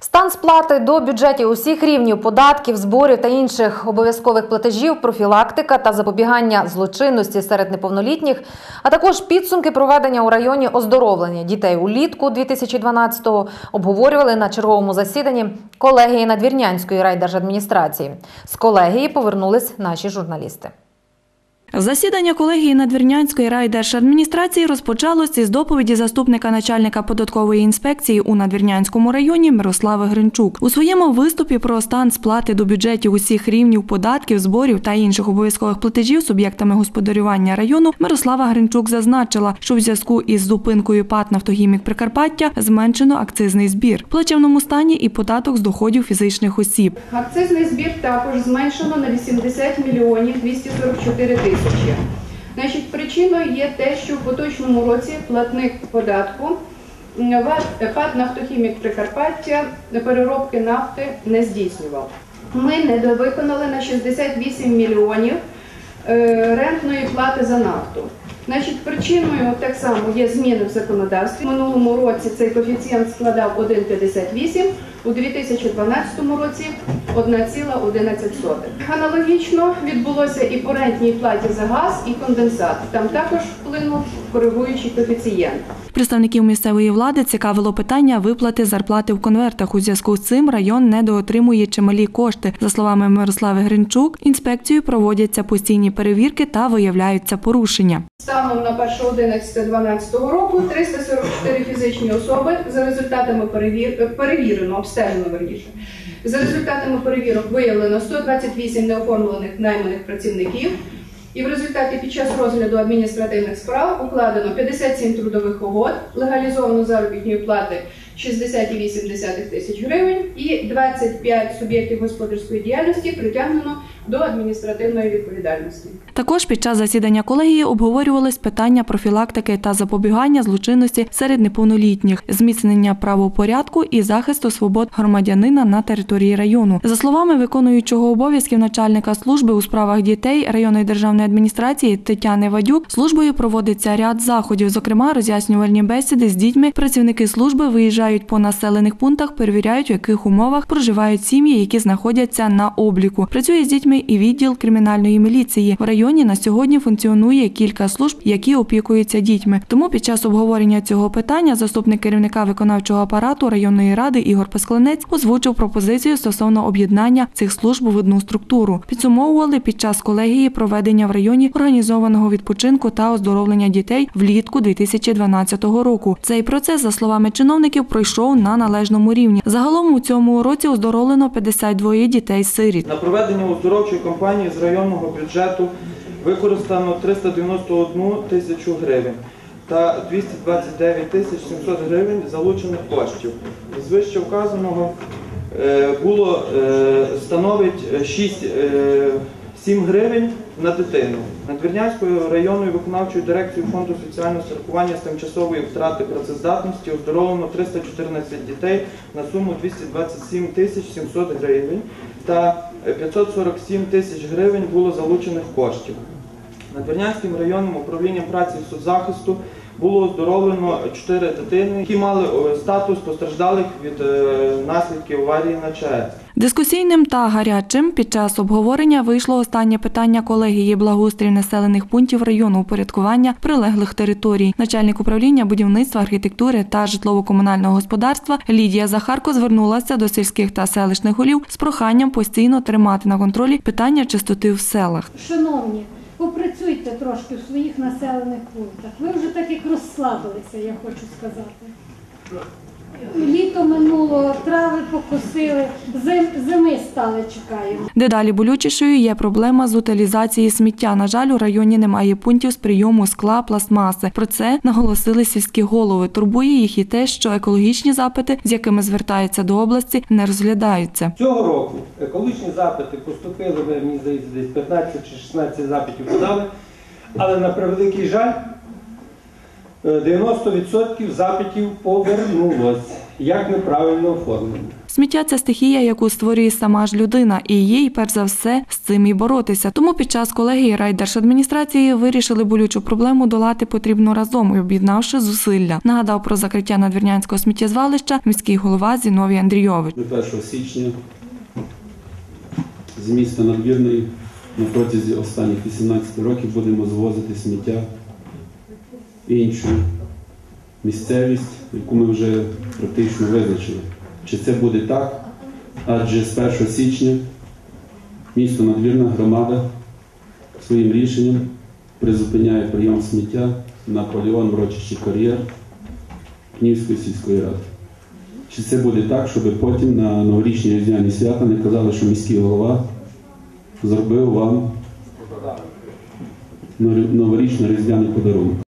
Стан сплати до бюджетів усіх рівнів податків, зборів та інших обов'язкових платежів, профілактика та запобігання злочинності серед неповнолітніх, а також підсумки проведення у районі оздоровлення дітей улітку 2012-го обговорювали на черговому засіданні колегії Надвірнянської райдержадміністрації. З колегії повернулись наші журналісти. Засідання колегії Надвірнянської райдержадміністрації розпочалося із доповіді заступника начальника податкової інспекції у Надвірнянському районі Мирослави Гринчук. У своєму виступі про стан сплати до бюджетів усіх рівнів податків, зборів та інших обов'язкових платежів суб'єктами господарювання району Мирослава Гринчук зазначила, що в зв'язку із зупинкою ПАТ «Нафтогімік Прикарпаття зменшено акцизний збір, плачевному стані і податок з доходів фізичних осіб. Акцизний збір також зменшено на 80 мільйонів 244 тисячі. Значить, причиною є те, що в поточному році платник податку ПАД «Нафтохімік Прикарпаття» переробки нафти не здійснював. Ми недовиконали на 68 мільйонів е, рентної плати за нафту. Значить, причиною так само є зміни в законодавстві. В минулому році цей коефіцієнт складав 1,58, у 2012 році 1,11. Аналогічно відбулося і по рентній платі за газ і конденсат. Там також вплинув коригуючий коефіцієнт. Представників місцевої влади цікавило питання виплати зарплати в конвертах. У зв'язку з цим район недоотримує чималі кошти. За словами Мирослави Гринчук, інспекцією проводяться постійні перевірки та виявляються порушення. Станом на 1.11.12 року 344 фізичні особи за результатами перевір... перевірено, обстежено верніше. За результатами перевірок виявлено 128 неоформлених найманих працівників. І в результаті під час розгляду адміністративних справ укладено 57 трудових угод, легалізовано заробітної плати 60,8 тисяч гривень і 25 суб'єктів господарської діяльності притягнено до адміністративної відповідальності. Також під час засідання колегії обговорювались питання профілактики та запобігання злочинності серед неповнолітніх, зміцнення правопорядку і захисту свобод громадянина на території району. За словами виконуючого обов'язків начальника служби у справах дітей районної державної адміністрації Тетяни Вадюк, службою проводиться ряд заходів, зокрема роз'яснювальні бесіди з дітьми. Працівники служби виїжджають по населених пунктах, перевіряють, в яких умовах проживають сім'ї, які знаходяться на обліку. Працює з дітьми і відділ кримінальної міліції. В районі на сьогодні функціонує кілька служб, які опікуються дітьми. Тому під час обговорення цього питання заступник керівника виконавчого апарату районної ради Ігор Песклинець озвучив пропозицію стосовно об'єднання цих служб в одну структуру. Підсумовували під час колегії проведення в районі організованого відпочинку та оздоровлення дітей влітку 2012 року. Цей процес, за словами чиновників, пройшов на належному рівні. Загалом у цьому році оздоровлено 52 дітей-сиріт. На проведення оздоровчої кампанії з районного бюджету використано 391 тисячу гривень та 229 тисяч 700 гривень залучених коштів. З вище вказаного е, було е, становить 6 е, 7 гривень на дитину. Надвірнянською районною виконавчою дирекцією фонду соціального страхування з тимчасової втрати працездатності оздоровлено 314 дітей на суму 227 тисяч 700 гривень та 547 тисяч гривень було залучених коштів. Надвірнянським районним управлінням праці і соцзахисту було оздоровлено 4 дитини, які мали е, статус постраждалих від е, наслідків аварії на ЧАЕС. Дискусійним та гарячим під час обговорення вийшло останнє питання колегії благоустрій населених пунктів району упорядкування прилеглих територій. Начальник управління будівництва, архітектури та житлово-комунального господарства Лідія Захарко звернулася до сільських та селищних голів з проханням постійно тримати на контролі питання чистоти в селах. Шановні, попрацюйте трошки в своїх населених пунктах. Ви вже так як розслабилися, я хочу сказати. Літо минуло, трави зим, зими стали чекаємо. Дедалі болючішою є проблема з утилізації сміття. На жаль, у районі немає пунктів з прийому скла, пластмаси. Про це наголосили сільські голови. Турбує їх і те, що екологічні запити, з якими звертаються до області, не розглядаються. Цього року екологічні запити поступили, мені здається, десь 15 чи 16 запитів подали, але на превеликий жаль, е, 90% запитів повернулось. як неправильно оформлені. Сміття це стихія, яку створює сама ж людина, і їй перш за все з цим і боротися. Тому під час колегії райдержадміністрації вирішили болючу проблему долати потрібно разом, об'єднавши зусилля. Нагадав про закриття надвірнянського сміттєзвалища міський голова Зіновій Андрійович. 1 січня з міста Надвірної на протязі останніх 18 років будемо звозити сміття іншу місцевість, яку ми вже практично визначили. Чи це буде так? Адже з 1 січня місто Надвірна громада своїм рішенням призупиняє прийом сміття на полігон Врочищі кар'єр Кнівської сільської ради. Чи це буде так, щоб потім на новорічні різдвяні свята не казали, що міський голова зробив вам новорічно різдвяний подарунок?